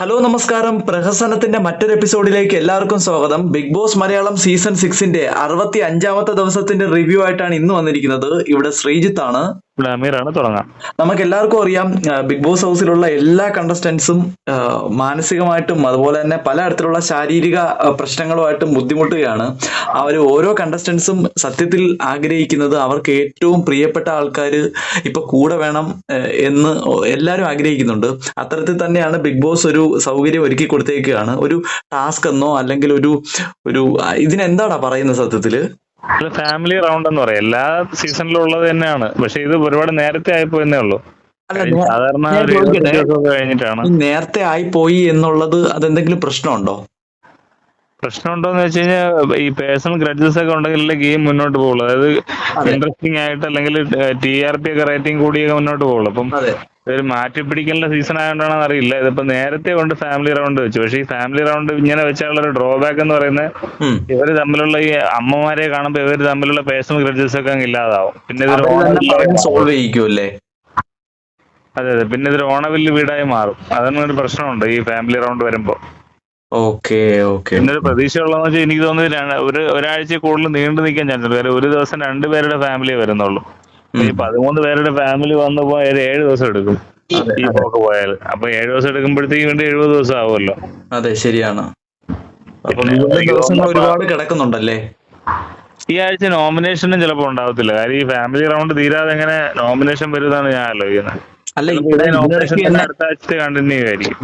Hello നമസ്കാരം. പ്രഹസനത്തിന്റെ മറ്റൊരു എപ്പിസോഡിലേക്ക് എല്ലാവർക്കും സ്വാഗതം. ബിഗ് ബോസ് മലയാളം സീസൺ സിക്സിന്റെ അറുപത്തി അഞ്ചാമത്തെ ദിവസത്തിന്റെ റിവ്യൂ ആയിട്ടാണ് ഇന്ന് വന്നിരിക്കുന്നത്. ഇവിടെ ശ്രീജിത്ത് ആണ് ഇവിടെ തുടങ്ങാം. നമുക്ക് എല്ലാവർക്കും അറിയാം ബിഗ് ബോസ് ഹൗസിലുള്ള എല്ലാ കണ്ടസ്റ്റന്റ്സും മാനസികമായിട്ടും അതുപോലെ തന്നെ പലതരത്തിലുള്ള ശാരീരിക പ്രശ്നങ്ങളുമായിട്ടും ബുദ്ധിമുട്ടുകയാണ്. അവർ ഓരോ കണ്ടസ്റ്റൻസും സത്യത്തിൽ ആഗ്രഹിക്കുന്നത് അവർക്ക് ഏറ്റവും പ്രിയപ്പെട്ട ആൾക്കാർ ഇപ്പൊ കൂടെ വേണം എന്ന് എല്ലാവരും ആഗ്രഹിക്കുന്നുണ്ട്. അത്തരത്തിൽ തന്നെയാണ് ബിഗ് ബോസ് ഒരു സൗകര്യം ഒരുക്കി കൊടുത്തേക്കുകയാണ്. ഒരു ടാസ്ക് എന്നോ അല്ലെങ്കിൽ ഒരു ഒരു ഇതിനെന്താടാ പറയുന്നത് സത്യത്തിൽ? ഫാമിലി റൗണ്ട് എന്ന് പറയാം. എല്ലാ സീസണിലും ഉള്ളത് തന്നെയാണ്. പക്ഷെ ഇത് ഒരുപാട് നേരത്തെ ആയിപ്പോയെന്നേ ഉള്ളൂ. അല്ല നേ- സാധാരണ കഴിഞ്ഞിട്ടാണ്. നേരത്തെ ആയി പോയി എന്നുള്ളത് അതെന്തെങ്കിലും പ്രശ്നമുണ്ടോ? പ്രശ്നമുണ്ടോന്ന് വെച്ച് കഴിഞ്ഞാൽ ഈ പേഴ്സണൽ ഗ്രഡ്ജസ് ഒക്കെ ഉണ്ടെങ്കിലല്ലേ ഗെയിം മുന്നോട്ട് പോകുള്ളൂ അതായത് ഇൻട്രസ്റ്റിംഗ് ആയിട്ട് അല്ലെങ്കിൽ ടി ആർ പി ഒക്കെ റേറ്റിംഗ് കൂടിയൊക്കെ മുന്നോട്ട് പോകുള്ളൂ അപ്പം ഇതൊരു മാറ്റി പിടിക്കലിന്റെ സീസൺ ആയതുകൊണ്ടാണെന്ന് അറിയില്ല. ഇതിപ്പോ നേരത്തെ കൊണ്ട് ഫാമിലി റൗണ്ട് വെച്ചു. പക്ഷെ ഈ ഫാമിലി റൗണ്ട് ഇങ്ങനെ വെച്ചാലുള്ള ഒരു ഡ്രോബാക്ക് എന്ന് പറയുന്നത്. ഇവർ തമ്മിലുള്ള ഈ അമ്മമാരെ കാണുമ്പോൾ ഇവർ തമ്മിലുള്ള പേഴ്സണൽ ഗ്രഡ്ജസ് ഒക്കെ അങ്ങ് ഇല്ലാതാവും. പിന്നെ പറഞ്ഞ് സോൾവ് ചെയ്യിക്കുമല്ലേ അതെ അതെ. പിന്നെ ഇതൊരു ഓണവില്ല് വീടായി മാറും. അതാണ് ഒരു പ്രശ്നമുണ്ട് ഈ ഫാമിലി റൗണ്ട് വരുമ്പോ. Okay okay. പിന്നെ ഒരു പ്രതീക്ഷ ഉള്ളതെന്ന് വെച്ചാൽ എനിക്ക് തോന്നുന്നത് ഒരു ഒരാഴ്ച കൂടുതൽ നീണ്ടു നിൽക്കാൻ ചാൻസ് ഉണ്ട്. കാര്യം ഒരു ദിവസം രണ്ടുപേരുടെ ഫാമിലിയെ വരുന്നുള്ളൂ. ഈ പതിമൂന്ന് പേരുടെ ഫാമിലി വന്നു പോയാൽ ഏഴ് ദിവസം എടുക്കും. ഈ പോക്ക് പോയാൽ അപ്പൊ ഏഴ് ദിവസം എടുക്കുമ്പോഴത്തേക്ക് വേണ്ടി എഴുപത് ദിവസം ആവുമല്ലോ. അതെ ശരിയാണ്. ദിവസങ്ങൾ ഒരുപാട് കിടക്കുന്നുണ്ടല്ലേ? ഈ ആഴ്ച നോമിനേഷനും ചിലപ്പോ ഉണ്ടാവത്തില്ല. കാര്യം ഈ ഫാമിലി റൗണ്ട് തീരാതെ എങ്ങനെ നോമിനേഷൻ വരുന്നതാണ് ഞാൻ ആലോചിക്കുന്നത്. അല്ല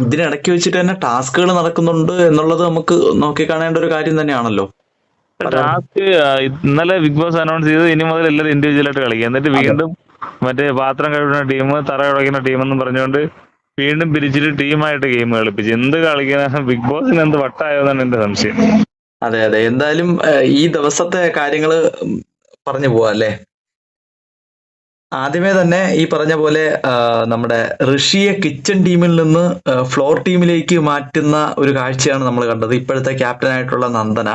ഇതിനിടയ്ക്ക് വെച്ചിട്ട് തന്നെ ടാസ്കുകൾ നടക്കുന്നുണ്ട് എന്നുള്ളത് നമുക്ക് നോക്കി കാണേണ്ട ഒരു കാര്യം തന്നെയാണല്ലോ. ടാസ്ക് ഇന്നലെ ബിഗ് ബോസ് അനൗൺസ് ചെയ്ത് ഇനി മുതൽ എല്ലാവരും ഇൻഡിവിജ്വൽ ആയിട്ട് കളിക്കുക എന്നിട്ട് വീണ്ടും മറ്റേ പാത്രം കഴുകുന്ന ടീം തറ ഉടയ്ക്കുന്ന ടീം എന്നും പറഞ്ഞുകൊണ്ട് വീണ്ടും പിരിച്ചിട്ട് ടീമായിട്ട് ഗെയിം കളിപ്പിച്ചു. എന്ത് കളിക്കുന്ന ബിഗ് ബോസിന് എന്ത് വട്ടായോന്നാണ് എന്റെ സംശയം. അതെ അതെ. എന്തായാലും ഈ ദിവസത്തെ കാര്യങ്ങൾ പറഞ്ഞു പോവാ അല്ലേ? ആദ്യമേ തന്നെ ഈ പറഞ്ഞ പോലെ നമ്മുടെ ഋഷിയെ കിച്ചൺ ടീമിൽ നിന്ന് ഫ്ലോർ ടീമിലേക്ക് മാറ്റുന്ന ഒരു കാഴ്ചയാണ് നമ്മൾ കണ്ടത്. ഇപ്പോഴത്തെ ക്യാപ്റ്റൻ ആയിട്ടുള്ള നന്ദന.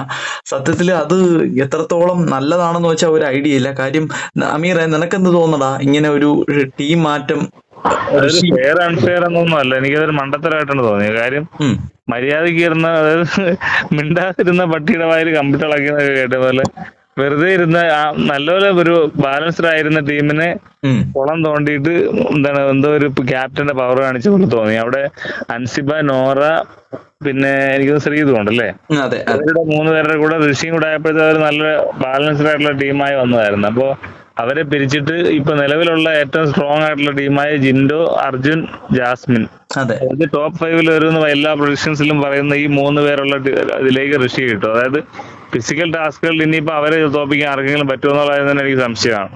സത്യത്തിൽ അത് എത്രത്തോളം നല്ലതാണെന്ന് വെച്ചാൽ ഒരു ഐഡിയ ഇല്ല. കാര്യം അമീറെ നിനക്കെന്ത് തോന്നടാ ഇങ്ങനെ ഒരു ടീം മാറ്റം ഫെയർ അൺഫെയർ എന്നൊന്നും അല്ല. എനിക്കതൊരു മണ്ടത്തരമായിട്ടാണ് തോന്നിയത്. കാര്യം മര്യാദ മര്യാദയ്ക്ക് ഇരുന്ന അതായത് മിണ്ടാതിരുന്ന പട്ടിയുടെ വായിൽ കമ്പ്യൂട്ടർ കേട്ട പോലെ വെറുതെ ഇരുന്ന ആ നല്ലപോലെ ഒരു ബാലൻസ്ഡ് ആയിരുന്ന ടീമിനെ കുളം തോണ്ടിയിട്ട് എന്താണ് എന്തോ ഒരു ക്യാപ്റ്റന്റെ പവർ കാണിച്ച പോലെ തോന്നി. അവിടെ അൻസിബ നോറ പിന്നെ എനിക്ക് ശ്രീതു ഉണ്ടല്ലേ അവരുടെ മൂന്ന് പേരുടെ കൂടെ ഋഷിയും കൂടെ ആയപ്പോഴത്തെ നല്ല ബാലൻസ്ഡ് ആയിട്ടുള്ള ടീമായി വന്നതായിരുന്നു. അപ്പോ അവരെ പിരിച്ചിട്ട് ഇപ്പൊ നിലവിലുള്ള ഏറ്റവും സ്ട്രോങ് ആയിട്ടുള്ള ടീമായ ജിൻഡോ അർജുൻ ജാസ്മിൻ. അതെ. അതായത് ടോപ്പ് ഫൈവിൽ വരുന്ന എല്ലാ പ്രൊഡിക്ഷൻസിലും പറയുന്ന ഈ മൂന്ന് പേരുള്ള ഇതിലേക്ക് ഋഷി കിട്ടും. അതായത് ഫിസിക്കൽ ടാസ്കുകളിൽ ഇനിയിപ്പോ അവരെ തോപ്പിക്കാൻ ആർക്കെങ്കിലും പറ്റുമോ എന്നുള്ളത് തന്നെ എനിക്ക് സംശയമാണ്.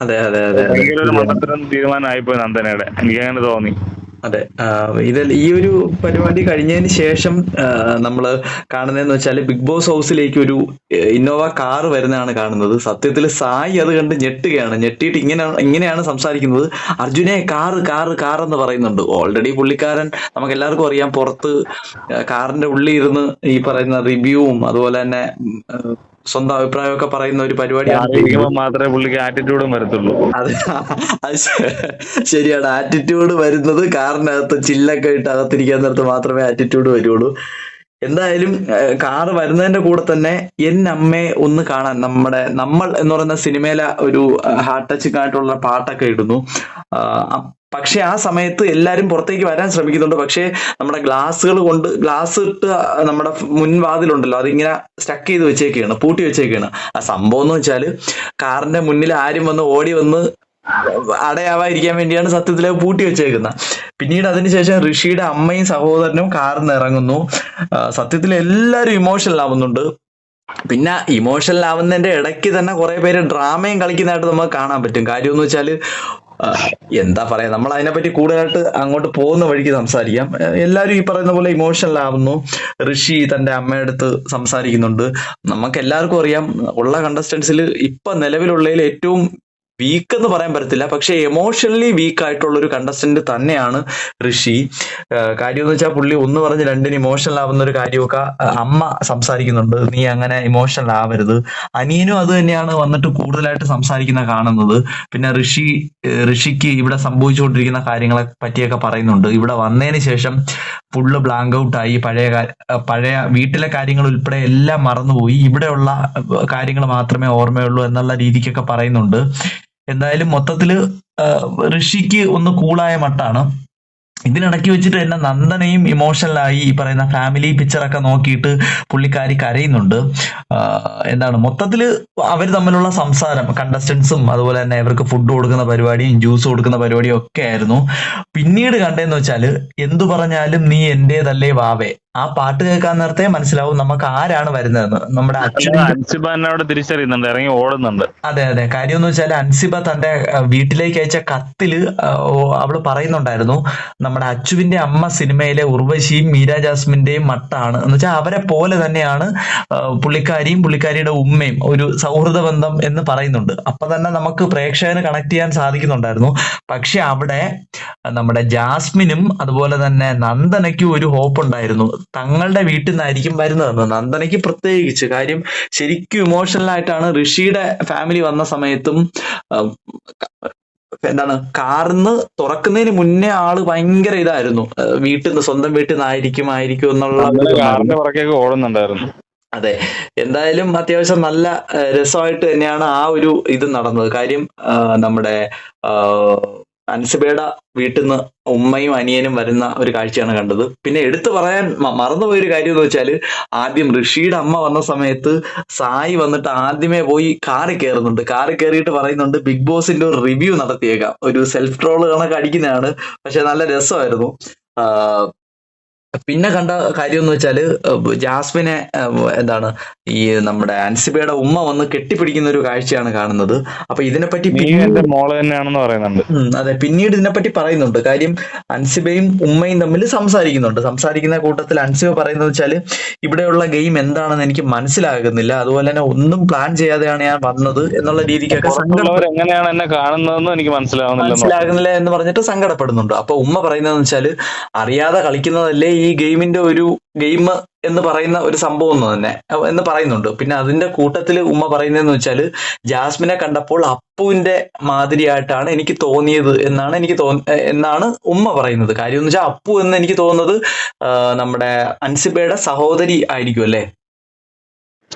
അതെ അതെ അതെ ഭയങ്കര ഒരു മണ്ടത്തരം തീരുമാനമായിപ്പോയി നന്ദനയുടെ. എനിക്ക് അങ്ങനെ തോന്നി. അതെ. ഇത് ഈ ഒരു പരിപാടി കഴിഞ്ഞതിന് ശേഷം നമ്മൾ കാണുന്നതെന്ന് വെച്ചാൽ ബിഗ് ബോസ് ഹൗസിലേക്ക് ഒരു ഇന്നോവ കാർ വരുന്നതാണ് കാണുന്നത്. സത്യത്തിൽ സായി അത് കണ്ട് ഞെട്ടുകയാണ്. ഞെട്ടിയിട്ട് ഇങ്ങനെ ഇങ്ങനെയാണ് സംസാരിക്കുന്നത്. അർജുനെ കാറ് കാറ് കാർ എന്ന് പറയുന്നുണ്ട്. ഓൾറെഡി പുള്ളിക്കാരൻ നമുക്ക് എല്ലാവർക്കും അറിയാം പുറത്ത് കാറിന്റെ ഉള്ളിൽ ഇരുന്ന് ഈ പറയുന്ന റിവ്യൂവും അതുപോലെ തന്നെ സ്വന്തം അഭിപ്രായമൊക്കെ പറയുന്ന ഒരു പരിപാടിയാണ് മാത്രമേ പുള്ളിക്ക് ആറ്റിറ്റ്യൂഡും വരത്തുള്ളൂ. അത് ശരിയാണ്. ആറ്റിറ്റ്യൂഡ് വരുന്നത് കാറിനകത്ത് ചില്ലൊക്കെ ഇട്ട് അകത്തിരിക്കാൻ നേരത്ത് മാത്രമേ ആറ്റിറ്റ്യൂഡ് വരുള്ളൂ. എന്തായാലും കാറ് വരുന്നതിന്റെ കൂടെ തന്നെ എൻ അമ്മയെ ഒന്ന് കാണാൻ നമ്മുടെ നമ്മൾ എന്ന് പറയുന്ന സിനിമയിലെ ഒരു ഹാർട്ട് ടച്ചിങ് ആയിട്ടുള്ള പാട്ടൊക്കെ ഇടുന്നു. പക്ഷെ ആ സമയത്ത് എല്ലാവരും പുറത്തേക്ക് വരാൻ ശ്രമിക്കുന്നുണ്ട്. പക്ഷേ നമ്മുടെ ഗ്ലാസ്സുകൾ കൊണ്ട് ഗ്ലാസ് ഇട്ട് നമ്മുടെ മുൻവാതിലുണ്ടല്ലോ അതിങ്ങനെ സ്റ്റക്ക് ചെയ്ത് വെച്ചേക്കാണ് പൂട്ടി വെച്ചേക്കാണ്. ആ സംഭവം എന്ന് വെച്ചാൽ കാറിന്റെ മുന്നിൽ ആരും വന്ന് ഓടി വന്ന് അടയാവാതിരിക്കാൻ വേണ്ടിയാണ് സത്യത്തിൽ പൂട്ടി വെച്ചേക്കുന്നത്. പിന്നീട് അതിനുശേഷം ഋഷിയുടെ അമ്മയും സഹോദരനും കാറിൽ നിന്ന് ഇറങ്ങുന്നു. സത്യത്തിൽ എല്ലാവരും ഇമോഷണൽ ആവുന്നുണ്ട്. പിന്നെ ഇമോഷണൽ ആവുന്നതിന്റെ ഇടയ്ക്ക് തന്നെ കുറെ പേര് ഡ്രാമയും കളിക്കുന്നതായിട്ട് നമുക്ക് കാണാൻ പറ്റും. കാര്യം എന്ന് വെച്ചാൽ ആ, എന്താ പറയാ നമ്മൾ അതിനെപ്പറ്റി കൂടുതലായിട്ട് അങ്ങോട്ട് പോകുന്ന വഴിക്ക് സംസാരിക്കാം. എല്ലാവരും ഈ പറയുന്ന പോലെ ഇമോഷണൽ ആവുന്നു. ഋഷി തന്റെ അമ്മയുടെ അടുത്ത് സംസാരിക്കുന്നുണ്ട്. നമുക്ക് എല്ലാവർക്കും അറിയാം ഉള്ള കണ്ടസ്റ്റൻസിൽ ഇപ്പൊ നിലവിലുള്ളതിൽ ഏറ്റവും വീക്ക് എന്ന് പറയാൻ പറ്റത്തില്ല. പക്ഷെ എമോഷണലി വീക്ക് ആയിട്ടുള്ള ഒരു കണ്ടസ്റ്റന്റ് തന്നെയാണ് ഋഷി. കാര്യം എന്ന് വെച്ചാൽ പുള്ളി ഒന്ന് പറഞ്ഞ് രണ്ടിന് ഇമോഷണൽ ആവുന്ന ഒരു കാര്യമൊക്കെ അമ്മ സംസാരിക്കുന്നുണ്ട്. നീ അങ്ങനെ ഇമോഷണൽ ആവരുത്. അനിയനും അത് തന്നെയാണ് വന്നിട്ട് കൂടുതലായിട്ട് സംസാരിക്കുന്ന കാണുന്നത്. പിന്നെ ഋഷി ഋഷിക്ക് ഇവിടെ സംഭവിച്ചുകൊണ്ടിരിക്കുന്ന കാര്യങ്ങളെ പറ്റിയൊക്കെ പറയുന്നുണ്ട്. ഇവിടെ വന്നതിന് ശേഷം ഫുള്ള് ബ്ലാങ്ക് ഔട്ട് ആയി. പഴയ പഴയ വീട്ടിലെ കാര്യങ്ങൾ ഉൾപ്പെടെ എല്ലാം മറന്നുപോയി. ഇവിടെയുള്ള കാര്യങ്ങൾ മാത്രമേ ഓർമ്മയുള്ളൂ എന്നുള്ള രീതിക്കൊക്കെ പറയുന്നുണ്ട്. എന്തായാലും മൊത്തത്തിൽ ഋഷിക്ക് ഒന്ന് കൂളായ മട്ടാണ്. ഇതിനിടയ്ക്ക് വെച്ചിട്ട് തന്നെ നന്ദനയും ഇമോഷണലായി ഈ പറയുന്ന ഫാമിലി പിക്ചറൊക്കെ നോക്കിയിട്ട് പുള്ളിക്കാരി കരയുന്നുണ്ട്. എന്താണ് മൊത്തത്തിൽ അവർ തമ്മിലുള്ള സംസാരം കണ്ടസ്റ്റൻസും അതുപോലെ തന്നെ ഇവർക്ക് ഫുഡ് കൊടുക്കുന്ന പരിപാടിയും ജ്യൂസ് കൊടുക്കുന്ന പരിപാടിയും ഒക്കെ ആയിരുന്നു. പിന്നീട് കണ്ടതെന്ന് വെച്ചാൽ എന്തു പറഞ്ഞാലും നീ എന്റെതല്ലേ വാവേ. ആ പാട്ട് കേൾക്കാൻ നേരത്തെ മനസ്സിലാവും നമുക്ക് ആരാണ് വരുന്നതെന്ന്. നമ്മുടെ അൻസിബ എന്നോട് തിരിച്ചറിയുന്നുണ്ട് ഇറങ്ങി ഓടുന്നുണ്ട്. അതെ അതെ. കാര്യം എന്ന് വെച്ചാൽ അൻസിബ തന്റെ വീട്ടിലേക്ക് അയച്ച കത്തിൽ അവൾ പറയുന്നുണ്ടായിരുന്നു നമ്മുടെ അച്ചുവിന്റെ അമ്മ സിനിമയിലെ ഉർവശിയും മീര ജാസ്മിന്റെയും മട്ടാണ്. എന്ന് വെച്ചാൽ അവരെ പോലെ തന്നെയാണ് പുള്ളിക്കാരിയും പുള്ളിക്കാരിയുടെ ഉമ്മയും ഒരു സൗഹൃദ ബന്ധം എന്ന് പറയുന്നുണ്ട്. അപ്പൊ തന്നെ നമുക്ക് പ്രേക്ഷകന് കണക്ട് ചെയ്യാൻ സാധിക്കുന്നുണ്ടായിരുന്നു. പക്ഷെ അവിടെ നമ്മുടെ ജാസ്മിനും അതുപോലെ തന്നെ നന്ദനയ്ക്കും ഒരു ഹോപ്പ് ഉണ്ടായിരുന്നു. തങ്ങളുടെ വീട്ടിൽ നിന്നായിരിക്കും വരുന്നതെന്ന് നന്ദനയ്ക്ക് പ്രത്യേകിച്ച് കാര്യം ശരിക്കും ഇമോഷണൽ ആയിട്ടാണ് ഋഷിയുടെ ഫാമിലി വന്ന സമയത്തും എന്താണ് കാർന്ന് തുറക്കുന്നതിന് മുന്നേ ആൾ ഭയങ്കര ഇതായിരുന്നു. വീട്ടിൽ നിന്ന് സ്വന്തം വീട്ടിൽ നിന്നായിരിക്കും ആയിരിക്കും എന്നുള്ള ഓടുന്നുണ്ടായിരുന്നു. അതെ. എന്തായാലും അത്യാവശ്യം നല്ല രസമായിട്ട് തന്നെയാണ് ആ ഒരു ഇത് നടന്നത്. കാര്യം നമ്മുടെ അൻസിബയുടെ വീട്ടിൽ നിന്ന് ഉമ്മയും അനിയനും വരുന്ന ഒരു കാഴ്ചയാണ് കണ്ടത്. പിന്നെ എടുത്തു പറയാൻ മറന്നുപോയ ഒരു കാര്യം എന്ന് വെച്ചാൽ ആദ്യം ഋഷിയുടെ അമ്മ വന്ന സമയത്ത് സായി വന്നിട്ട് ആദ്യമേ പോയി കാറിൽ കയറുന്നുണ്ട് കാറിൽ കയറിയിട്ട് പറയുന്നുണ്ട് ബിഗ് ബോസിന്റെ ഒരു റിവ്യൂ നടത്തിയേക്കാം. ഒരു സെൽഫ് ട്രോൾ കണക്ക് അടിക്കുന്നതാണ്. പക്ഷെ നല്ല രസമായിരുന്നു. പിന്നെ കണ്ട കാര്യം എന്ന് വെച്ചാൽ ജാസ്മിനെ എന്താണ് ഈ നമ്മുടെ അൻസിബയുടെ ഉമ്മ വന്ന് കെട്ടിപ്പിടിക്കുന്ന ഒരു കാഴ്ചയാണ് കാണുന്നത്. അപ്പൊ ഇതിനെപ്പറ്റി പറയുന്നുണ്ട്. അതെ. പിന്നീട് ഇതിനെപ്പറ്റി പറയുന്നുണ്ട്. കാര്യം അൻസിബയും ഉമ്മയും തമ്മിൽ സംസാരിക്കുന്നുണ്ട്. സംസാരിക്കുന്ന കൂട്ടത്തിൽ അൻസിബ പറയുന്നത് വെച്ചാൽ ഇവിടെയുള്ള ഗെയിം എന്താണെന്ന് എനിക്ക് മനസ്സിലാകുന്നില്ല. അതുപോലെ തന്നെ ഒന്നും പ്ലാൻ ചെയ്യാതെയാണ് ഞാൻ വന്നത് എന്നുള്ള രീതിക്കൊക്കെ എങ്ങനെയാണ് എന്നെ കാണുന്നതെന്ന് എനിക്ക് മനസ്സിലാകുന്നില്ല മനസ്സിലാകുന്നില്ല എന്ന് പറഞ്ഞിട്ട് സങ്കടപ്പെടുന്നുണ്ട്. അപ്പൊ ഉമ്മ പറയുന്നതെന്ന് വെച്ചാൽ അറിയാതെ കളിക്കുന്നതല്ലേ ഈ ഗെയിമിന്റെ ഒരു ഗെയിം എന്ന് പറയുന്ന ഒരു സംഭവം തന്നെ എന്ന് പറയുന്നുണ്ട്. പിന്നെ അതിന്റെ കൂട്ടത്തിൽ ഉമ്മ പറയുന്നതെന്ന് വെച്ചാൽ ജാസ്മിനെ കണ്ടപ്പോൾ അപ്പുവിന്റെ മാതിരിയായിട്ടാണ് എനിക്ക് തോന്നിയത് എന്നാണ് എനിക്ക് തോന്ന എന്നാണ് ഉമ്മ പറയുന്നത്. കാര്യം എന്ന് വെച്ചാൽ അപ്പു എന്ന് എനിക്ക് തോന്നുന്നത് നമ്മുടെ അൻസിബയുടെ സഹോദരി ആയിരിക്കും അല്ലേ?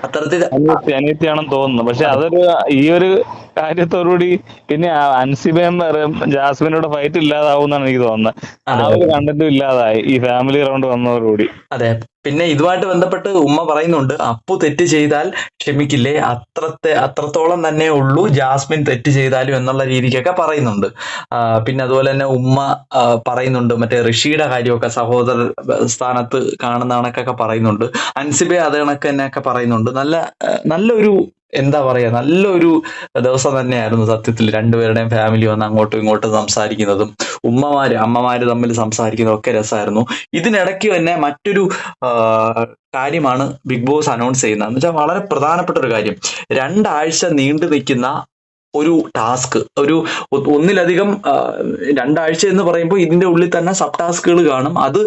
അത്തരത്തിൽ അനിയത്തി അനിയത്തിയാണെന്ന് തോന്നുന്നു. പക്ഷെ അതൊരു ഈ ഒരു കാര്യത്തോടുകൂടി പിന്നെ അൻസിബെന്ന് അൻസിബയും ജാസ്മിനോട് ഫൈറ്റ് ഇല്ലാതാവും എന്നാണ് എനിക്ക് തോന്നുന്നത്. ആ ഒരു കണ്ടന്റും ഇല്ലാതായി. ഈ ഫാമിലി റൗണ്ട് വന്നതോടുകൂടി. അതെ. പിന്നെ ഇതുമായിട്ട് ബന്ധപ്പെട്ട് ഉമ്മ പറയുന്നുണ്ട് അപ്പു തെറ്റ് ചെയ്താൽ ക്ഷമിക്കില്ലേ? അത്രത്തെ അത്രത്തോളം തന്നെ ഉള്ളൂ ജാസ്മിൻ തെറ്റ് ചെയ്താലും എന്നുള്ള രീതിക്കൊക്കെ പറയുന്നുണ്ട്. പിന്നെ അതുപോലെ തന്നെ ഉമ്മ പറയുന്നുണ്ട് മറ്റേ ഋഷിയുടെ കാര്യമൊക്കെ സഹോദര സ്ഥാനത്ത് കാണുന്ന കണക്കൊക്കെ പറയുന്നുണ്ട്. അൻസിബെ അത് കണക്ക് തന്നെയൊക്കെ പറയുന്നുണ്ട്. നല്ല നല്ലൊരു എന്താ പറയാ നല്ലൊരു ദിവസം തന്നെയായിരുന്നു സത്യത്തിൽ. രണ്ടുപേരുടെയും ഫാമിലി വന്ന് അങ്ങോട്ടും ഇങ്ങോട്ടും സംസാരിക്കുന്നതും. ഉമ്മമാര് അമ്മമാര് തമ്മിൽ സംസാരിക്കുന്നതൊക്കെ രസമായിരുന്നു ഇതിനിടയ്ക്ക് തന്നെ മറ്റൊരു കാര്യമാണ് ബിഗ് ബോസ് അനൗൺസ് ചെയ്യുന്നത്. എന്ന് വെച്ചാൽ വളരെ പ്രധാനപ്പെട്ട ഒരു കാര്യം. രണ്ടാഴ്ച നീണ്ടു നിൽക്കുന്ന ഒരു ടാസ്ക് ഒരു ഒന്നിലധികം രണ്ടാഴ്ച എന്ന് പറയുമ്പോൾ ഇതിന്റെ ഉള്ളിൽ തന്നെ സബ് ടാസ്കുകൾ കാണും. അത്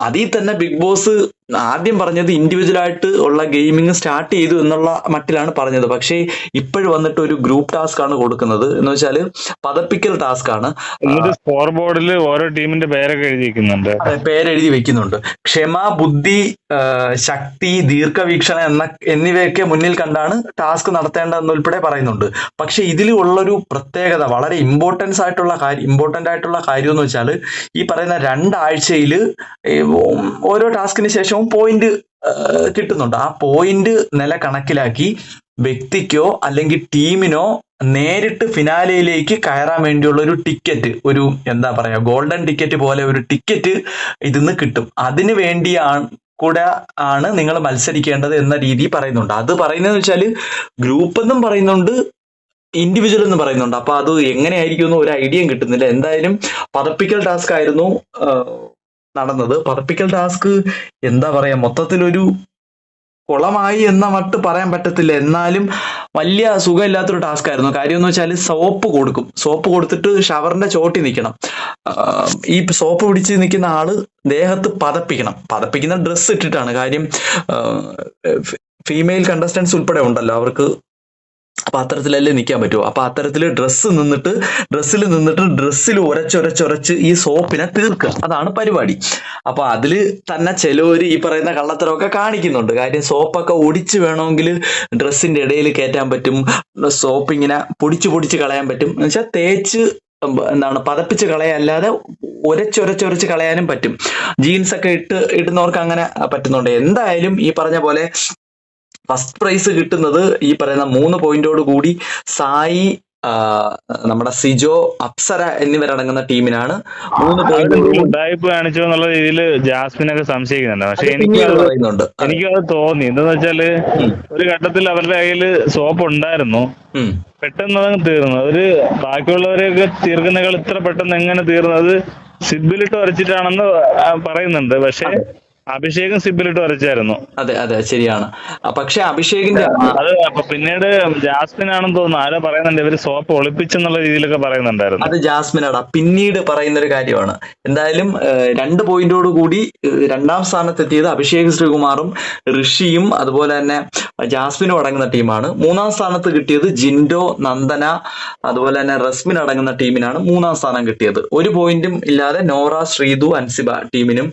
അതിൽ തന്നെ ബിഗ് ബോസ് ആദ്യം പറഞ്ഞത് ഇൻഡിവിജ്വൽ ആയിട്ട് ഉള്ള ഗെയിമിംഗ് സ്റ്റാർട്ട് ചെയ്തു എന്നുള്ള മട്ടിലാണ് പറഞ്ഞത്. പക്ഷേ ഇപ്പോഴും വന്നിട്ട് ഒരു ഗ്രൂപ്പ് ടാസ്ക് ആണ് കൊടുക്കുന്നത്. എന്ന് വെച്ചാൽ പതപ്പിക്കൽ ടാസ്ക് ആണ്. സ്കോർ ബോർഡിൽ ഓരോ ടീമിന്റെ പേരൊക്കെ എഴുതിയിരിക്കുന്നുണ്ട് അതെ, പേരെഴുതി വെക്കുന്നുണ്ട്. ക്ഷമ ബുദ്ധി ശക്തി ദീർഘവീക്ഷണം എന്ന എന്നിവയൊക്കെ മുന്നിൽ കണ്ടാണ് ടാസ്ക് നടത്തേണ്ടതെന്ന് ഉൾപ്പെടെ പറയുന്നുണ്ട്. പക്ഷെ ഇതിൽ ഉള്ളൊരു പ്രത്യേകത വളരെ ഇമ്പോർട്ടൻസ് ആയിട്ടുള്ള കാര്യം ഇമ്പോർട്ടന്റ് ആയിട്ടുള്ള കാര്യം എന്ന് വെച്ചാൽ ഈ പറയുന്ന രണ്ടാഴ്ചയിൽ ഓരോ ടാസ്കിന് ശേഷവും പോയിന്റ് കിട്ടുന്നുണ്ട്. ആ പോയിന്റ് നില കണക്കിലാക്കി വ്യക്തിക്കോ അല്ലെങ്കിൽ ടീമിനോ നേരിട്ട് ഫിനാലയിലേക്ക് കയറാൻ വേണ്ടിയുള്ള ഒരു ടിക്കറ്റ് ഒരു എന്താ പറയാ ഗോൾഡൻ ടിക്കറ്റ് പോലെ ഒരു ടിക്കറ്റ് ഇതിന്ന് കിട്ടും. അതിന് വേണ്ടിയാണ് കൂടെ ആണ് നിങ്ങൾ മത്സരിക്കേണ്ടത് എന്ന രീതി പറയുന്നുണ്ട്. അത് പറയുന്നത് വെച്ചാൽ ഗ്രൂപ്പ് എന്നും പറയുന്നുണ്ട് ഇൻഡിവിജ്വൽ എന്ന് പറയുന്നുണ്ട്. അപ്പൊ അത് എങ്ങനെയായിരിക്കും എന്ന് ഒരു ഐഡിയയും കിട്ടുന്നില്ല. എന്തായാലും പതപ്പിക്കൽ ടാസ്ക് ആയിരുന്നു. നടന്നത്. പതപ്പിക്കൽ ടാസ്ക് എന്താ പറയാ മൊത്തത്തിലൊരു കുളമായി എന്ന മട്ട് പറയാൻ പറ്റത്തില്ല. എന്നാലും വലിയ സുഖമില്ലാത്തൊരു ടാസ്ക് ആയിരുന്നു. കാര്യം എന്ന് വെച്ചാൽ സോപ്പ് കൊടുക്കും. സോപ്പ് കൊടുത്തിട്ട് ഷവറിന്റെ ചോട്ടി നിൽക്കണം ഈ സോപ്പ് പിടിച്ച് നിൽക്കുന്ന ആൾ ദേഹത്ത് പതപ്പിക്കണം. പതപ്പിക്കുന്ന ഡ്രസ്സ് ഇട്ടിട്ടാണ്. കാര്യം ഫീമെയിൽ കണ്ടസ്റ്റൻസ് ഉൾപ്പെടെ ഉണ്ടല്ലോ. അവർക്ക് അപ്പൊ അത്തരത്തിലല്ലേ നിൽക്കാൻ പറ്റുമോ അപ്പൊ അത്തരത്തിൽ ഡ്രസ്സ് നിന്നിട്ട് ഡ്രസ്സിൽ നിന്നിട്ട് ഡ്രസ്സിൽ ഉരച്ചൊരച്ചൊരച്ച് ഈ സോപ്പിനെ തീർക്കുക. അതാണ് പരിപാടി. അപ്പൊ അതിൽ തന്നെ ചിലവർ ഈ പറയുന്ന കള്ളത്തരമൊക്കെ കാണിക്കുന്നുണ്ട്. കാര്യം സോപ്പൊക്കെ ഒടിച്ച് വേണമെങ്കിൽ ഡ്രസ്സിന്റെ ഇടയിൽ കയറ്റാൻ പറ്റും. സോപ്പ് ഇങ്ങനെ പൊടിച്ച് പൊടിച്ച് കളയാൻ പറ്റും. എന്ന് വെച്ചാൽ തേച്ച് എന്താണ് പതപ്പിച്ച് കളയല്ലാതെ ഉരച്ചൊരച്ചൊരച്ച് കളയാനും പറ്റും. ജീൻസ് ഒക്കെ ഇട്ട് ഇടുന്നവർക്ക് അങ്ങനെ പറ്റുന്നുണ്ട്. എന്തായാലും ഈ പറഞ്ഞ പോലെ ഫസ്റ്റ് പ്രൈസ് കിട്ടുന്നത് ഈ പറയുന്ന മൂന്ന് പോയിന്റോട് കൂടി സായി നമ്മുടെ സിജോ അപ്സര എന്നിവരടങ്ങുന്ന ടീമിനാണ്. മൂന്ന് പോയിന്റ് കാണിച്ചോ എന്നുള്ള രീതിയിൽ ജാസ്മിനൊക്കെ സംശയിക്കുന്നുണ്ട്. പക്ഷെ എനിക്ക് പറയുന്നുണ്ട്. എനിക്ക് അത് തോന്നി. എന്താന്ന് വെച്ചാൽ ഒരു ഘട്ടത്തിൽ അവരുടെ കയ്യിൽ സോപ്പ് ഉണ്ടായിരുന്നു. പെട്ടെന്ന് അതങ്ങ് തീർന്നു. അവർ ബാക്കിയുള്ളവരെയൊക്കെ തീർക്കുന്നതിനേക്കാൾ ഇത്ര പെട്ടെന്ന് എങ്ങനെ തീർന്നത് സിബിലിട്ട് വരച്ചിട്ടാണെന്ന് പറയുന്നുണ്ട്. പക്ഷെ അഭിഷേകം സിബിലിട്ട് വരച്ചായിരുന്നു. അതെ അതെ ശരിയാണ്. പക്ഷെ അഭിഷേകിന്റെ അത് അപ്പൊ പിന്നീട് ജാസ്മിൻ ആണെന്ന് തോന്നുന്നു. ആരോ പറയുന്നുണ്ട് ഇവർ സോപ്പ് ഒളിപ്പിച്ചെന്നുള്ള രീതിയിലൊക്കെ പറയുന്നുണ്ടായിരുന്നു. അത് ജാസ്മിനാടാ പിന്നീട് പറയുന്ന ഒരു കാര്യമാണ്. എന്തായാലും രണ്ട് പോയിന്റോട് കൂടി രണ്ടാം സ്ഥാനത്തെത്തിയത് അഭിഷേക് ശ്രീകുമാറും ഋഷിയും അതുപോലെ തന്നെ ജാസ്മിനും അടങ്ങുന്ന ടീമാണ്. മൂന്നാം സ്ഥാനത്ത് കിട്ടിയത് ജിൻഡോ നന്ദന അതുപോലെ തന്നെ റസ്മിൻ അടങ്ങുന്ന ടീമിനാണ് മൂന്നാം സ്ഥാനം കിട്ടിയത്. ഒരു പോയിന്റും ഇല്ലാതെ നോറ ശ്രീതു അൻസിബ ടീമിനും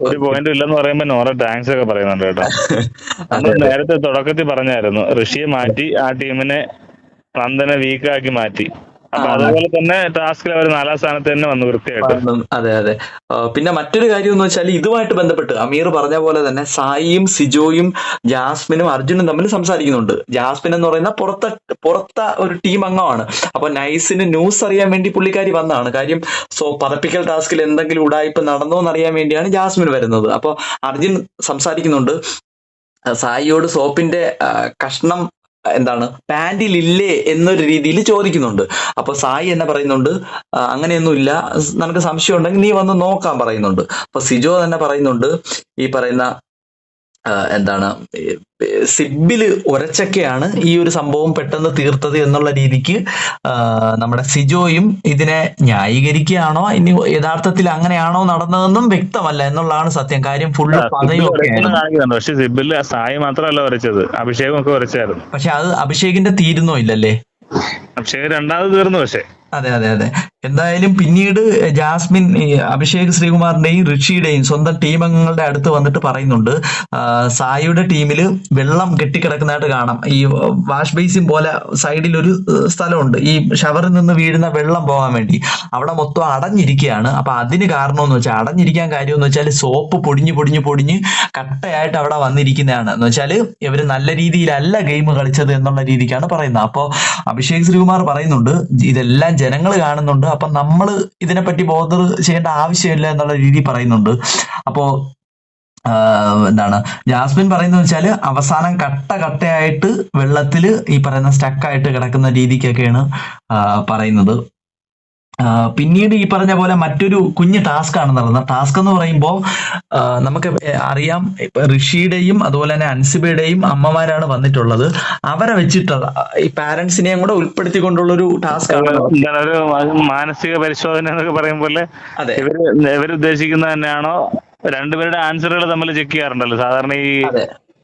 ഒരു പോയിന്റ് ഇല്ലെന്ന് പറയുമ്പോ നോറ താങ്ക്സ് ഒക്കെ പറയുന്നുണ്ട് കേട്ടോ. നമ്മൾ നേരത്തെ തുടക്കത്തിൽ പറഞ്ഞായിരുന്നു ഋഷിയെ മാറ്റി ആ ടീമിനെ നന്ദനെ വീക്കാക്കി മാറ്റി. അപ്പൊ. അതുപോലെ തന്നെ ടാസ്കിൽ അവർ നാലാം സ്ഥാനത്ത് തന്നെ വന്നു വൃത്തിയായിട്ട്. അതെ അതെ. പിന്നെ മറ്റൊരു കാര്യം എന്ന് വെച്ചാൽ ഇതുമായിട്ട് ബന്ധപ്പെട്ട് അമീർ പറഞ്ഞ പോലെ തന്നെ സായിയും സിജോയും ജാസ്മിനും അർജുനും തമ്മിൽ സംസാരിക്കുന്നുണ്ട്. ജാസ്മിൻ എന്ന് പറയുന്ന പുറത്ത പുറത്ത ഒരു ടീം അംഗമാണ്. അപ്പൊ നൈസിന് ന്യൂസ് അറിയാൻ വേണ്ടി പുള്ളിക്കാരി വന്നതാണ് കാര്യം സോ പതപ്പിക്കൽ ടാസ്കിൽ എന്തെങ്കിലും ഉടായ്പ നടന്നോ എന്ന് എന്നറിയാൻ വേണ്ടിയാണ് ജാസ്മിൻ വരുന്നത്. അപ്പൊ അർജുൻ സംസാരിക്കുന്നുണ്ട്. സായിയോട് സോപ്പിന്റെ കഷ്ണം എന്താണ്? പാന്റിൽ ഇല്ലേ എന്നൊരു രീതിയിൽ ചോദിക്കുന്നുണ്ട്. അപ്പൊ സായി എന്നെ പറയുന്നുണ്ട് "ആ, അങ്ങനെയൊന്നുമില്ല. നിനക്ക് സംശയം ഉണ്ടെങ്കിൽ നീ വന്ന് നോക്കാൻ പറയുന്നുണ്ട്. അപ്പൊ സിജോ തന്നെ പറയുന്നുണ്ട് ഈ പറയുന്ന എന്താണ് സിബിൽ സിബിൽ ഒരച്ചൊക്കെയാണ് ഈ ഒരു സംഭവം പെട്ടെന്ന് തീർത്തത് എന്നുള്ള രീതിക്ക് നമ്മുടെ സിജോയും ഇതിനെ ന്യായീകരിക്കുകയാണോ? ഇനി യഥാർത്ഥത്തിൽ അങ്ങനെയാണോ നടന്നതെന്നും വ്യക്തമല്ല എന്നുള്ളതാണ് സത്യം. കാര്യം ഫുള്ള് പക്ഷെ സായി മാത്രമല്ല അഭിഷേകം ഒക്കെ പക്ഷെ അത് അഭിഷേകിന്റെ തീരുന്നോ ഇല്ലല്ലേ? അഭിഷേക് രണ്ടാമത് തീർന്നു പക്ഷെ. അതെ അതെ അതെ. എന്തായാലും പിന്നീട് ജാസ്മിൻ അഭിഷേക് ശ്രീകുമാറിന്റെയും ഋഷിയുടെയും സ്വന്തം ടീം അംഗങ്ങളുടെ അടുത്ത് വന്നിട്ട് പറയുന്നുണ്ട് സായിയുടെ ടീമിൽ വെള്ളം കെട്ടിക്കിടക്കുന്നതായിട്ട് കാണാം. ഈ വാഷ് ബേസിൻ പോലെ സൈഡിൽ ഒരു സ്ഥലമുണ്ട്. ഈ ഷവറിൽ നിന്ന് വീഴുന്ന വെള്ളം പോകാൻ വേണ്ടി. അവിടെ മൊത്തം അടഞ്ഞിരിക്കുകയാണ്. അപ്പൊ അതിന് കാരണമെന്ന് വെച്ചാൽ അടഞ്ഞിരിക്കാൻ കാര്യം എന്ന് വെച്ചാൽ സോപ്പ് പൊടിഞ്ഞ് പൊടിഞ്ഞ് പൊടിഞ്ഞ് കട്ടയായിട്ട് അവിടെ വന്നിരിക്കുന്നതാണ്. എന്ന് വെച്ചാൽ ഇവർ നല്ല രീതിയിലല്ല ഗെയിം കളിച്ചത് എന്നുള്ള രീതിക്കാണ് പറയുന്നത്. അപ്പോൾ അഭിഷേക് ശ്രീകുമാർ പറയുന്നുണ്ട് ഇതെല്ലാം ജനങ്ങൾ കാണുന്നുണ്ട്. അപ്പൊ നമ്മൾ ഇതിനെപ്പറ്റി ബോധർ ചെയ്യേണ്ട ആവശ്യമില്ല എന്നുള്ള രീതി പറയുന്നുണ്ട്. അപ്പോ എന്താണ്? ജാസ്മിൻ പറയുന്നത് വെച്ചാൽ അവസാനം കട്ട കട്ടയായിട്ട് വെള്ളത്തിൽ ഈ പറയുന്ന സ്റ്റക്കായിട്ട് കിടക്കുന്ന രീതിക്കൊക്കെയാണ് പറയുന്നത്. പിന്നീട് ഈ പറഞ്ഞ പോലെ മറ്റൊരു കുഞ്ഞ് ടാസ്ക് ആണ് നടന്നത്. ടാസ്ക് എന്ന് പറയുമ്പോൾ നമുക്ക് അറിയാം ഋഷിയുടെയും അതുപോലെ തന്നെ അൻസിബയുടെയും അമ്മമാരാണ് വന്നിട്ടുള്ളത്. അവരെ വെച്ചിട്ടുള്ള ഈ പാരന്റ്സിനെയും കൂടെ ഉൾപ്പെടുത്തിക്കൊണ്ടുള്ള ഒരു ടാസ്ക് ആണ്. ഒരു മാനസിക പരിശോധന എന്നൊക്കെ പറയുമ്പോലെ അതെ. ഇവർ ഇവരുദ്ദേശിക്കുന്നത് തന്നെയാണോ? രണ്ടുപേരുടെ ആൻസറുകൾ തമ്മിൽ ചെക്ക് ചെയ്യാറുണ്ടല്ലോ. സാധാരണ ഈ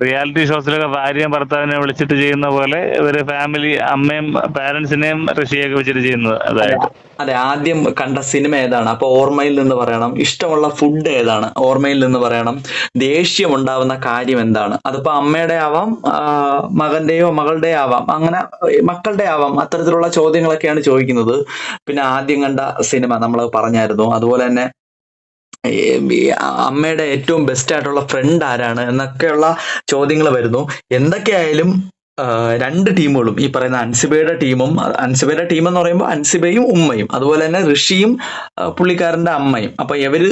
റിയാലിറ്റി ഷോസിലൊക്കെ ഭാര്യയും ഭർത്താവിനെ വിളിച്ചിട്ട് ചെയ്യുന്ന പോലെ ഇവർ ഫാമിലി അമ്മയും പാരന്റ്സിനെയും ഋഷിയൊക്കെ വെച്ചിട്ട് ചെയ്യുന്നത് അതായത്. അതെ ആദ്യം കണ്ട സിനിമ ഏതാണ്? അപ്പൊ ഓർമ്മയിൽ നിന്ന് പറയണം ഇഷ്ടമുള്ള ഫുഡ് ഏതാണ്? ഓർമ്മയിൽ നിന്ന് പറയണം ദേഷ്യം ഉണ്ടാവുന്ന കാര്യം എന്താണ്? അതിപ്പോ അമ്മയുടെ ആവാം മകന്റെയോ മകളുടെയോ ആവാം അങ്ങനെ മക്കളുടെ ആവാം അത്തരത്തിലുള്ള ചോദ്യങ്ങളൊക്കെയാണ് ചോദിക്കുന്നത്. പിന്നെ ആദ്യം കണ്ട സിനിമ നമ്മൾ പറഞ്ഞായിരുന്നു അതുപോലെ തന്നെ അമ്മയുടെ ഏറ്റവും ബെസ്റ്റ് ആയിട്ടുള്ള ഫ്രണ്ട് ആരാണ് എന്നൊക്കെയുള്ള ചോദ്യങ്ങൾ വരുന്നു. എന്തൊക്കെയായാലും രണ്ട് ടീമുകളും ഈ പറയുന്ന അൻസിബയുടെ ടീമും അൻസിബയുടെ ടീം എന്ന് പറയുമ്പോൾ അൻസിബയും ഉമ്മയും അതുപോലെ തന്നെ ഋഷിയും പുള്ളിക്കാരന്റെ അമ്മയും. അപ്പൊ ഇവർ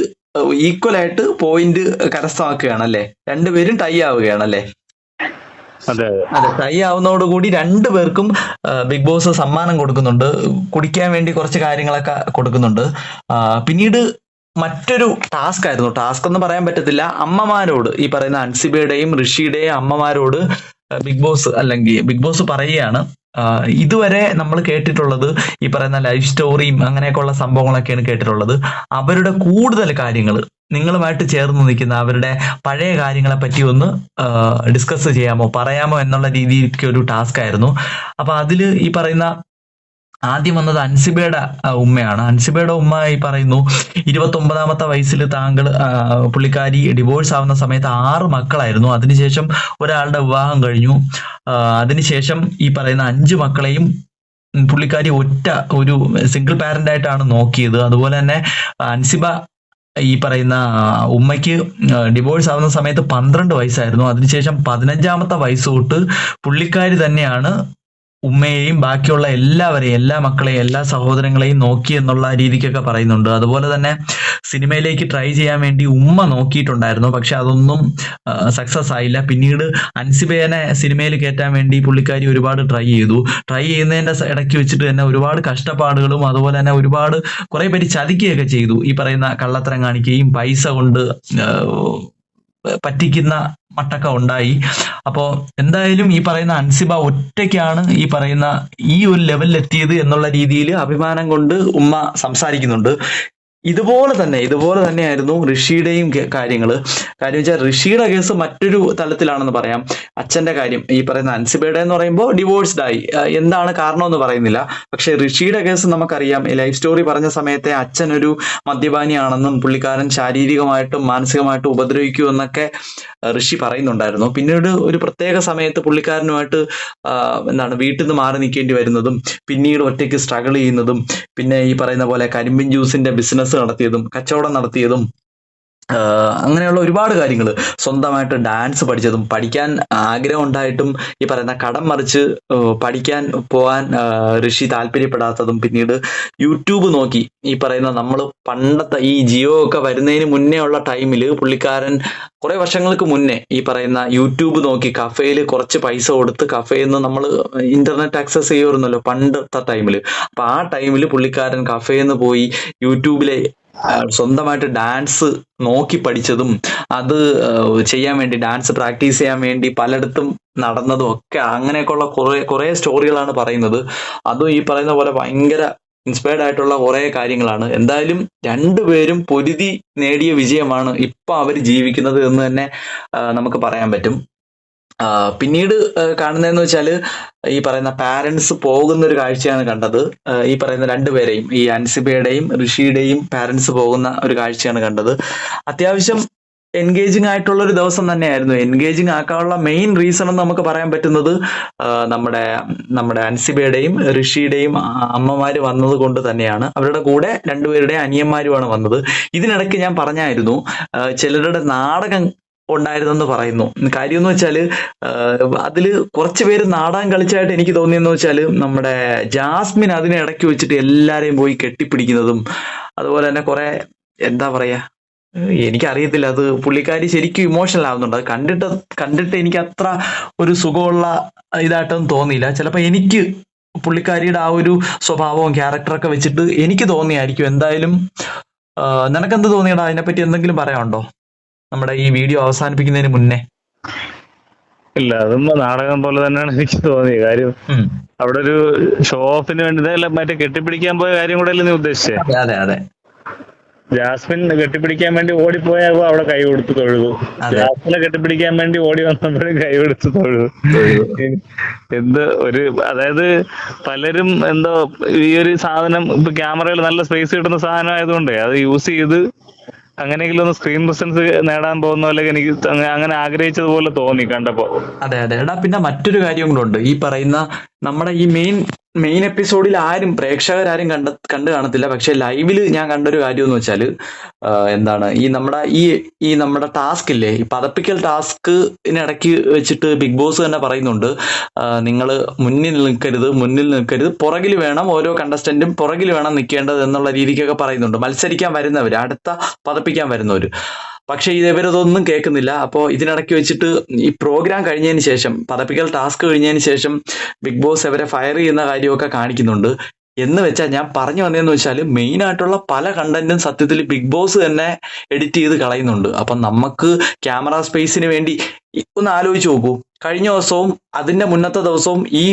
ഈക്വൽ ആയിട്ട് പോയിന്റ് കരസ്ഥമാക്കുകയാണ് അല്ലെ? രണ്ടുപേരും ടൈ ആവുകയാണ് അല്ലെ? അതെ അതെ. ടൈ ആവുന്നതോടുകൂടി രണ്ടു പേർക്കും ബിഗ് ബോസ് സമ്മാനം കൊടുക്കുന്നുണ്ട്. കുടിക്കാൻ വേണ്ടി കുറച്ച് കാര്യങ്ങളൊക്കെ കൊടുക്കുന്നുണ്ട്. പിന്നീട് മറ്റൊരു ടാസ്ക് ആയിരുന്നു. ടാസ്ക് എന്ന് പറയാൻ പറ്റത്തില്ല. അമ്മമാരോട് ഈ പറയുന്ന അൻസിബയുടെയും ഋഷിയുടെയും അമ്മമാരോട് ബിഗ് ബോസ് അല്ലെങ്കിൽ ബിഗ് ബോസ് പറയുകയാണ് ഇതുവരെ നമ്മൾ കേട്ടിട്ടുള്ളത് ഈ പറയുന്ന ലൈഫ് സ്റ്റോറിയും അങ്ങനെയൊക്കെയുള്ള സംഭവങ്ങളൊക്കെയാണ് കേട്ടിട്ടുള്ളത്. അവരുടെ കൂടുതൽ കാര്യങ്ങൾ നിങ്ങളുമായിട്ട് ചേർന്ന് നിൽക്കുന്ന അവരുടെ പഴയ കാര്യങ്ങളെ പറ്റി ഒന്ന് ഡിസ്കസ് ചെയ്യാമോ പറയാമോ എന്നുള്ള രീതിക്ക് ഒരു ടാസ്ക് ആയിരുന്നു. അപ്പൊ അതിൽ ഈ പറയുന്ന ആദ്യം വന്നത് അൻസിബയുടെ ഉമ്മയാണ്. അൻസിബയുടെ ഉമ്മ ഈ പറയുന്നു ഇരുപത്തി ഒമ്പതാമത്തെ വയസ്സിൽ താങ്കൾ പുള്ളിക്കാരി ഡിവോഴ്സ് ആവുന്ന സമയത്ത് ആറ് മക്കളായിരുന്നു. അതിനുശേഷം ഒരാളുടെ വിവാഹം കഴിഞ്ഞു. അതിനുശേഷം ഈ പറയുന്ന അഞ്ച് മക്കളെയും പുള്ളിക്കാരി ഒറ്റ ഒരു സിംഗിൾ പാരന്റ് ആയിട്ടാണ് നോക്കിയത്. അതുപോലെ തന്നെ അൻസിബ ഈ പറയുന്ന ഉമ്മയ്ക്ക് ഡിവോഴ്സ് ആവുന്ന സമയത്ത് പന്ത്രണ്ട് വയസ്സായിരുന്നു. അതിനുശേഷം പതിനഞ്ചാമത്തെ വയസ്സ് തൊട്ട് പുള്ളിക്കാരി തന്നെയാണ് ഉമ്മയെയും ബാക്കിയുള്ള എല്ലാവരെയും എല്ലാ മക്കളെയും എല്ലാ സഹോദരങ്ങളെയും നോക്കി എന്നുള്ള രീതിക്കൊക്കെ പറയുന്നുണ്ട്. അതുപോലെ തന്നെ സിനിമയിലേക്ക് ട്രൈ ചെയ്യാൻ വേണ്ടി ഉമ്മ നോക്കിയിട്ടുണ്ടായിരുന്നു. പക്ഷെ അതൊന്നും സക്സസ് ആയില്ല. പിന്നീട് അൻസിബേനെ സിനിമയിൽ കയറ്റാൻ വേണ്ടി പുള്ളിക്കാരി ഒരുപാട് ട്രൈ ചെയ്തു. ട്രൈ ചെയ്യുന്നതിന്റെ ഇടയ്ക്ക് വെച്ചിട്ട് തന്നെ ഒരുപാട് കഷ്ടപ്പാടുകളും അതുപോലെ തന്നെ ഒരുപാട് കുറെ പേര് ചതിക്കുകയൊക്കെ ചെയ്തു. ഈ പറയുന്ന കള്ളത്തരം കാണിക്കുകയും പൈസ കൊണ്ട് പറ്റിക്കുന്ന മട്ടൊക്കെ ഉണ്ടായി. അപ്പോ എന്തായാലും ഈ പറയുന്ന അൻസിബ ഒറ്റയ്ക്കാണ് ഈ പറയുന്ന ഈ ഒരു ലെവലിൽ എത്തിയത് എന്നുള്ള രീതിയിൽ അഭിമാനം കൊണ്ട് ഉമ്മ സംസാരിക്കുന്നുണ്ട്. ഇതുപോലെ തന്നെ ഇതുപോലെ തന്നെയായിരുന്നു ഋഷിയുടെയും കാര്യങ്ങൾ കാര്യം വെച്ചാൽ ഋഷിയുടെ കേസ് മറ്റൊരു തലത്തിലാണെന്ന് പറയാം. അച്ഛന്റെ കാര്യം ഈ പറയുന്ന അൻസിബേഡ എന്ന് പറയുമ്പോൾ ഡിവോഴ്സ്ഡ് ആയി. എന്താണ് കാരണമെന്ന് പറയുന്നില്ല. പക്ഷെ ഋഷിയുടെ കേസ് നമുക്കറിയാം ലൈഫ് സ്റ്റോറി പറഞ്ഞ സമയത്തെ അച്ഛൻ ഒരു മദ്യപാനിയാണെന്നും പുള്ളിക്കാരൻ ശാരീരികമായിട്ടും മാനസികമായിട്ടും ഉപദ്രവിക്കൂ എന്നൊക്കെ ഋഷി പറയുന്നുണ്ടായിരുന്നു. പിന്നീട് ഒരു പ്രത്യേക സമയത്ത് പുള്ളിക്കാരനുമായിട്ട് എന്താണ് വീട്ടിൽ നിന്ന് മാറി നിൽക്കേണ്ടി വരുന്നതും പിന്നീട് ഒറ്റയ്ക്ക് സ്ട്രഗിൾ ചെയ്യുന്നതും പിന്നെ ഈ പറയുന്ന പോലെ കരിമ്പിൻ ജ്യൂസിന്റെ ബിസിനസ് നടത്തിയതും കച്ചവടം നടത്തിയതും അങ്ങനെയുള്ള ഒരുപാട് കാര്യങ്ങൾ സ്വന്തമായിട്ട് ഡാൻസ് പഠിച്ചതും പഠിക്കാൻ ആഗ്രഹം ഉണ്ടായിട്ടും ഈ പറയുന്ന കടം മറിച്ച് പഠിക്കാൻ പോകാൻ ഋഷി താല്പര്യപ്പെടാത്തതും പിന്നീട് യൂട്യൂബ് നോക്കി. ഈ പറയുന്ന നമ്മൾ പണ്ടത്തെ ഈ ജിയോ ഒക്കെ വരുന്നതിന് മുന്നേ ഉള്ള ടൈമിൽ പുള്ളിക്കാരൻ കുറെ വർഷങ്ങൾക്ക് മുന്നേ ഈ പറയുന്ന യൂട്യൂബ് നോക്കി കഫേയിൽ കുറച്ച് പൈസ കൊടുത്ത് കഫേയിൽ നിന്ന് നമ്മൾ ഇന്റർനെറ്റ് ആക്സസ് ചെയ്യുമായിരുന്നല്ലോ പണ്ടത്തെ ടൈമിൽ അപ്പൊ ആ ടൈമിൽ പുള്ളിക്കാരൻ കഫേന്ന് പോയി യൂട്യൂബിലെ സ്വന്തമായിട്ട് ഡാൻസ് നോക്കി പഠിച്ചതും അത് ചെയ്യാൻ വേണ്ടി ഡാൻസ് പ്രാക്ടീസ് ചെയ്യാൻ വേണ്ടി പലയിടത്തും നടന്നതും ഒക്കെ അങ്ങനെയൊക്കെയുള്ള കുറെ കുറെ സ്റ്റോറികളാണ് പറയുന്നത്. അതും ഈ പറയുന്ന പോലെ ഭയങ്കര ഇൻസ്പയർഡ് ആയിട്ടുള്ള കുറെ കാര്യങ്ങളാണ്. എന്തായാലും രണ്ടുപേരും പൊരുതി നേടിയ വിജയമാണ് ഇപ്പൊ അവർ ജീവിക്കുന്നത് എന്ന് തന്നെ നമുക്ക് പറയാൻ പറ്റും. പിന്നീട് കാണുന്നതെന്ന് വെച്ചാൽ ഈ പറയുന്ന പാരന്റ്സ് പോകുന്ന ഒരു കാഴ്ചയാണ് കണ്ടത്. ഈ പറയുന്ന രണ്ടുപേരെയും ഈ അൻസിബയുടെയും ഋഷിയുടെയും പാരന്റ്സ് പോകുന്ന ഒരു കാഴ്ചയാണ് കണ്ടത്. അത്യാവശ്യം എൻഗേജിങ് ആയിട്ടുള്ള ഒരു ദിവസം തന്നെയായിരുന്നു. എൻഗേജിങ് ആക്കാനുള്ള മെയിൻ റീസൺ എന്ന് നമുക്ക് പറയാൻ പറ്റുന്നത് നമ്മുടെ നമ്മുടെ അൻസിബയുടെയും ഋഷിയുടെയും അമ്മമാര് വന്നത് കൊണ്ട് തന്നെയാണ്. അവരുടെ കൂടെ രണ്ടുപേരുടെയും അനിയന്മാരുമാണ് വന്നത്. ഇതിനിടയ്ക്ക് ഞാൻ പറഞ്ഞായിരുന്നു ചിലരുടെ നാടകം ഉണ്ടായിരുന്നെന്ന് പറയുന്നു. കാര്യം എന്ന് വെച്ചാൽ അതിൽ കുറച്ച് പേര് നാടാൻ കളിച്ചായിട്ട് എനിക്ക് തോന്നിയെന്ന് വെച്ചാൽ നമ്മുടെ ജാസ്മിൻ അതിനെ ഇടയ്ക്ക് വെച്ചിട്ട് എല്ലാരെയും പോയി കെട്ടിപ്പിടിക്കുന്നതും അതുപോലെ തന്നെ കുറെ എന്താ പറയാ എനിക്കറിയത്തില്ല അത് പുള്ളിക്കാരി ശരിക്കും ഇമോഷണൽ ആവുന്നുണ്ട്. അത് കണ്ടിട്ട് കണ്ടിട്ട് എനിക്ക് അത്ര ഒരു സുഖമുള്ള ഇതായിട്ടൊന്നും തോന്നിയില്ല. ചിലപ്പോൾ എനിക്ക് പുള്ളിക്കാരിയുടെ ആ ഒരു സ്വഭാവവും ക്യാരക്ടറൊക്കെ വെച്ചിട്ട് എനിക്ക് തോന്നിയായിരിക്കും. എന്തായാലും നിനക്കെന്ത് തോന്നിയടാ? അതിനെപ്പറ്റി എന്തെങ്കിലും പറയാനുണ്ടോ? നമ്മുടെ ഈ വീഡിയോ അവസാനിപ്പിക്കുന്നതിന് മുന്നേ. ഇല്ല അതും നാടകം പോലെ തന്നെയാണ് എനിക്ക് തോന്നിയത്. കാര്യം അവിടെ ഒരു ഷോ ഓഫിന് വേണ്ടി മറ്റേ കെട്ടിപ്പിടിക്കാൻ പോയ കാര്യം കൂടെ അല്ലേ നീ ഉദ്ദേശിച്ചേ? അതെ അതെ ജാസ്മിൻ കെട്ടിപ്പിടിക്കാൻ വേണ്ടി ഓടിപ്പോയപ്പോ അവിടെ കൈ കൊടുത്ത് തൊഴുതു ജാസ്മിനെ കെട്ടിപ്പിടിക്കാൻ വേണ്ടി ഓടി വന്നപ്പോഴും കൈ കൊടുത്ത് തൊഴുതു എന്ത് ഒരു അതായത് പലരും എന്തോ ഈ ഒരു സാധനം ഇപ്പൊ ക്യാമറയിൽ നല്ല സ്പേസ് കിട്ടുന്ന സാധനം ആയതുകൊണ്ട് അത് യൂസ് ചെയ്ത് അങ്ങനെയെങ്കിലും ഒന്ന് സ്ക്രീൻ പ്രസൻസ് നേടാൻ പോകുന്ന പോലെ എനിക്ക് അങ്ങനെ ആഗ്രഹിച്ചതുപോലെ തോന്നി കണ്ടപ്പോ. അതെ അതെ. എടാ പിന്നെ മറ്റൊരു കാര്യം കൂടെ ഉണ്ട്. ഈ പറയുന്ന നമ്മുടെ ഈ മെയിൻ മെയിൻ എപ്പിസോഡിൽ ആരും പ്രേക്ഷകരാരും കണ്ട കണ്ടു കാണത്തില്ല. പക്ഷെ ലൈവിൽ ഞാൻ കണ്ടൊരു കാര്യം എന്ന് വെച്ചാൽ എന്താണ് ഈ നമ്മുടെ ഈ ഈ നമ്മുടെ ടാസ്ക് ഇല്ലേ ഈ പതപ്പിക്കൽ ടാസ്കിനിടയ്ക്ക് വെച്ചിട്ട് ബിഗ് ബോസ് തന്നെ പറയുന്നുണ്ട്. നിങ്ങൾ മുന്നിൽ നിൽക്കരുത് മുന്നിൽ നിൽക്കരുത്. പുറകിൽ വേണം ഓരോ കണ്ടസ്റ്റന്റും പുറകിൽ വേണം നിൽക്കേണ്ടത് എന്നുള്ള രീതിക്കൊക്കെ പറയുന്നുണ്ട്. മത്സരിക്കാൻ വരുന്നവർ അടുത്ത പതപ്പിക്കാൻ വരുന്നവർ പക്ഷെ ഇത് ഇവരതൊന്നും കേൾക്കുന്നില്ല. അപ്പോൾ ഇതിനിടയ്ക്ക് വെച്ചിട്ട് ഈ പ്രോഗ്രാം കഴിഞ്ഞതിന് ശേഷം പതപ്പിക്കൽ ടാസ്ക് കഴിഞ്ഞതിന് ശേഷം ബിഗ് ബോസ് അവരെ ഫയർ ചെയ്യുന്ന കാര്യമൊക്കെ കാണിക്കുന്നുണ്ട്. എന്ന് വെച്ചാൽ ഞാൻ പറഞ്ഞു വന്നതെന്ന് വെച്ചാൽ മെയിൻ ആയിട്ടുള്ള പല കണ്ടന്റും സത്യത്തിൽ ബിഗ് ബോസ് തന്നെ എഡിറ്റ് ചെയ്ത് കളയുന്നുണ്ട്. അപ്പം നമുക്ക് ക്യാമറ സ്പേസിന് വേണ്ടി ഒന്ന് ആലോചിച്ച് നോക്കൂ. കഴിഞ്ഞ ദിവസവും അതിന്റെ മുന്നത്തെ ദിവസവും ഈ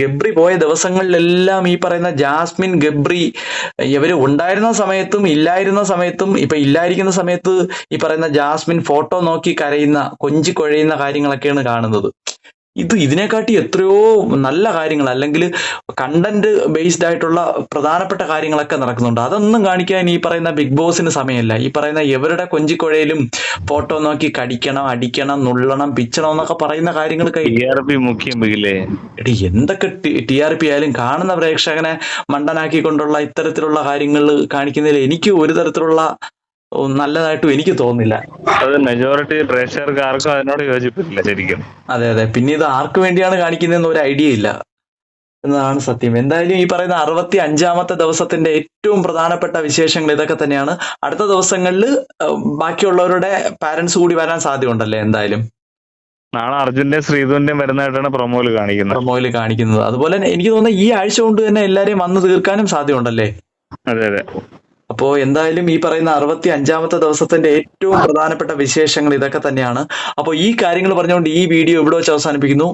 ഗബ്രി പോയ ദിവസങ്ങളിലെല്ലാം ഈ പറയുന്ന ജാസ്മിൻ ഗബ്രി ഇവർ ഉണ്ടായിരുന്ന സമയത്തും ഇല്ലായിരുന്ന സമയത്തും ഇപ്പൊ ഇല്ലായിരിക്കുന്ന സമയത്ത് ഈ പറയുന്ന ജാസ്മിൻ ഫോട്ടോ നോക്കി കരയുന്ന കൊഞ്ചി കുഴയുന്ന കാര്യങ്ങളൊക്കെയാണ് കാണുന്നത്. ഇത് ഇതിനെക്കാട്ടി എത്രയോ നല്ല കാര്യങ്ങൾ അല്ലെങ്കിൽ കണ്ടന്റ് ബേസ്ഡ് ആയിട്ടുള്ള പ്രധാനപ്പെട്ട കാര്യങ്ങളൊക്കെ നടക്കുന്നുണ്ട്. അതൊന്നും കാണിക്കാൻ ഈ പറയുന്ന ബിഗ് ബോസിന് സമയമില്ല. ഈ പറയുന്ന എവരുടെ കൊഞ്ചിക്കുഴയിലും ഫോട്ടോ നോക്കി കടിക്കണം അടിക്കണം നുള്ളണം പിച്ചണം എന്നൊക്കെ പറയുന്ന കാര്യങ്ങൾ എടി എന്തൊക്കെ ടി ആർ പി ആയാലും കാണുന്ന പ്രേക്ഷകനെ മണ്ടനാക്കിക്കൊണ്ടുള്ള ഇത്തരത്തിലുള്ള കാര്യങ്ങൾ കാണിക്കുന്നതിൽ എനിക്ക് ഒരു തരത്തിലുള്ള നല്ലതായിട്ടും എനിക്ക് തോന്നുന്നില്ല. അത് മെജോറിറ്റി പ്രേക്ഷകർക്ക് ആർക്കും അതിനോട് യോജിപ്പില്ല ശരിക്കും. അതെ അതെ. പിന്നെ ഇത് ആർക്ക് വേണ്ടിയാണ് കാണിക്കുന്നതെന്ന് ഒരു ഐഡിയ ഇല്ല. എന്നതാണ് സത്യം. എന്തായാലും ഈ പറയുന്ന അറുപത്തി അഞ്ചാമത്തെ ദിവസത്തിന്റെ ഏറ്റവും പ്രധാനപ്പെട്ട വിശേഷങ്ങൾ ഇതൊക്കെ തന്നെയാണ്. അടുത്ത ദിവസങ്ങളിൽ ബാക്കിയുള്ളവരുടെ പാരന്റ്സ് കൂടി വരാൻ സാധ്യതയുണ്ടല്ലേ എന്തായാലും? നാളെ അർജുന്റെ ശ്രീധുവിന്റെയും വരുന്നതായിട്ടാണ് പ്രൊമോയിൽ കാണിക്കുന്നത്. പ്രൊമോയിൽ കാണിക്കുന്നത്. അതുപോലെ തന്നെ എനിക്ക് തോന്നുന്നത് ഈ ആഴ്ച കൊണ്ട് തന്നെ എല്ലാരെയും വന്ന് തീർക്കാനും സാധ്യതയുണ്ടല്ലേ? അതെ അതെ. അപ്പോ എന്തായാലും ഈ പറയുന്ന അറുപത്തി അഞ്ചാമത്തെ ദിവസത്തിന്റെ ഏറ്റവും പ്രധാനപ്പെട്ട വിശേഷങ്ങൾ ഇതൊക്കെ തന്നെയാണ്. അപ്പോ ഈ കാര്യങ്ങൾ പറഞ്ഞുകൊണ്ട് ഈ വീഡിയോ ഇവിടെ വെച്ച് അവസാനിപ്പിക്കുന്നു.